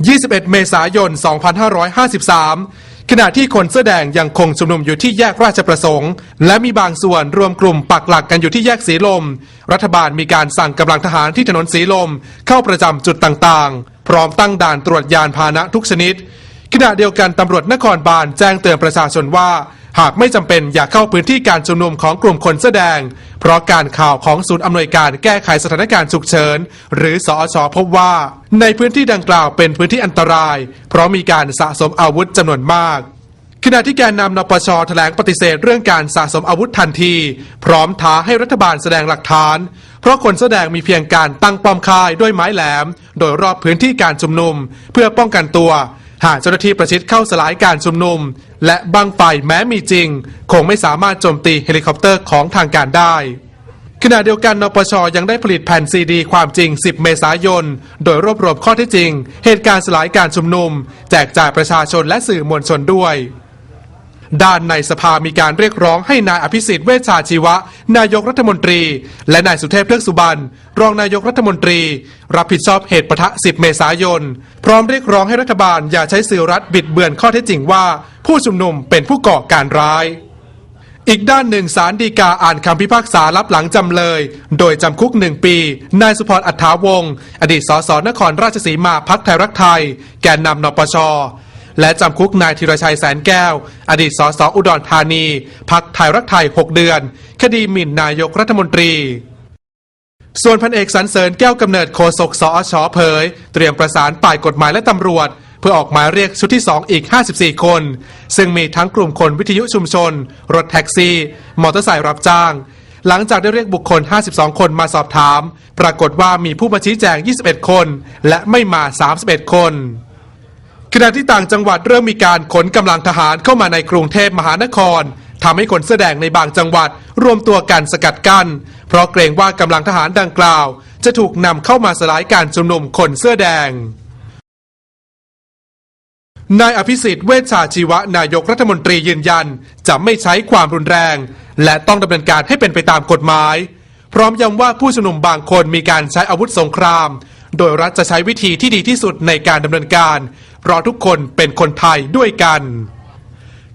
21 เมษายน 2553 ขณะที่คนเสื้อแดงยังคงชุมนุมอยู่ที่แยกราชประสงค์ และมีบางส่วนรวมกลุ่มปักหลักกันอยู่ที่แยกสีลม รัฐบาลมีการสั่งกำลังทหารที่ถนนสีลม เข้าประจำจุดต่างๆ พร้อมตั้งด่านตรวจยานพาหนะทุกชนิด ขณะเดียวกันตำรวจนครบาลแจ้งเตือนประชาชนว่า หากไม่จำเป็นอย่าเข้าพื้นที่การชุมนุมของกลุ่มคนเสื้อแดง เพราะการข่าวของศูนย์อำนวยการแก้ไขสถานการณ์ฉุกเฉิน หรือสอชพบว่า ในพื้นที่ดังกล่าวเป็นพื้นที่อันตราย เพราะมีการสะสมอาวุธจำนวนมากขณะที่แกนนำนปชแถลงปฏิเสธเรื่องการสะสมอาวุธทันที พร้อมท้าให้รัฐบาลแสดงหลักฐาน เพราะคนแสดงมีเพียงการตั้งป้อมคายด้วยไม้แหลม โดยรอบพื้นที่การชุมนุม เพื่อป้องกันตัว หากเจ้าหน้าที่ประชิดเข้าสลายการชุมนุม และบังไฟแม้มีจริง คงไม่สามารถโจมตีเฮลิคอปเตอร์ของทางการได้ขณะเดียวกันนปชยังได้ผลิตแผ่นซีดี ความจริง 10 เมษายน โดยรวบรวมข้อเท็จจริง เหตุการณ์สลายการชุมนุม แจกจ่ายประชาชนและสื่อมวลชนด้วย ด้านในสภามีการเรียกร้องให้นายอภิสิทธิ์เวชชาชีวะ นายกรัฐมนตรี และนายสุเทพเทือกสุบรรณรองนายกรัฐมนตรี รับผิดชอบเหตุปะทะ 10 เมษายน พร้อมเรียกร้องให้รัฐบาลอย่าใช้สื่อรัฐบิดเบือนข้อเท็จจริงว่า ผู้ชุมนุมเป็นผู้ก่อการร้ายอีกด้านหนึ่งสารดีกาอ่านคำพิพากษารับหลังจำเลย โดยจำคุกหนึ่งปี นายสุพรอัฐาวงศ์อดีตสสนครราชสีมาพักไทยรักไทย แกนนำนปช และจำคุกนายธีรชัยแสนแก้ว อดีตสสอุดรธานีพักไทยรักไทย 6 เดือน คดีหมิ่นนายกรัฐมนตรี ส่วนพันเอกสรรเสริญแก้วกำเนิดโฆษกสอชเผย เตรียมประสานฝ่ายกฎหมายและตำรวจ เพื่อออกหมายเรียกชุดที่ 2 อีก 54 คน ซึ่งมีทั้งกลุ่มคนวิทยุชุมชน รถแท็กซี่ มอเตอร์ไซค์รับจ้าง หลังจากได้เรียกบุคคล 52 คนมาสอบถาม ปรากฏว่ามีผู้มาชี้แจง 21 คน และไม่มา 31 คน ขณะที่ต่างจังหวัดเริ่มมีการขนกำลังทหารเข้ามาในกรุงเทพมหานครทำให้คนเสื้อแดงในบางจังหวัดรวมตัวกันสกัดกัน้นเพราะเกรงว่ากำลังทหารดังกล่าว จะถูกนำเข้ามาสลายการชุมนุมคนเสื้อแดงนายอภิสิทธิ์เวชชาชีวะนายกรัฐมนตรียืนยัน จะไม่ใช้ความรุนแรง และต้องดำเนินการให้เป็นไปตามกฎหมาย พร้อมย้ำว่าผู้ชุมนุมบางคนมีการใช้อาวุธสงคราม โดยรัฐจะใช้วิธีที่ดีที่สุดในการดำเนินการ เพราะทุกคนเป็นคนไทยด้วยกัน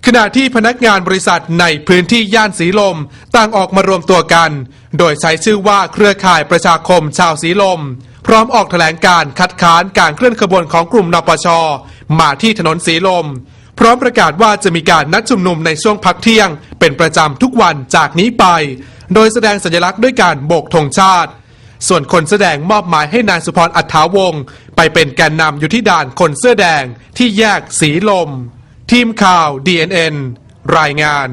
ขณะที่พนักงานบริษัทในพื้นที่ย่านสีลมต่างออกมารวมตัวกัน โดยใช้ชื่อว่าเครือข่ายประชาคมชาวสีลม พร้อมออกแถลงการคัดค้านการเคลื่อนขบวนของกลุ่มนปช มาที่ถนนสีลม พร้อมประกาศว่าจะมีการนัดชุมนุมในช่วงพักเที่ยง เป็นประจำทุกวันจากนี้ไป โดยแสดงสัญลักษณ์ด้วยการโบกธงชาติ ส่วนคนแสอแดงมอบหมายให้นายสุพรอัฏฐาวงศ์ไปเป็นแกนนำอยู่ที่ด่านคนเสื้อแดงที่แยกสีลม ทีมข่าว DNN รายงาน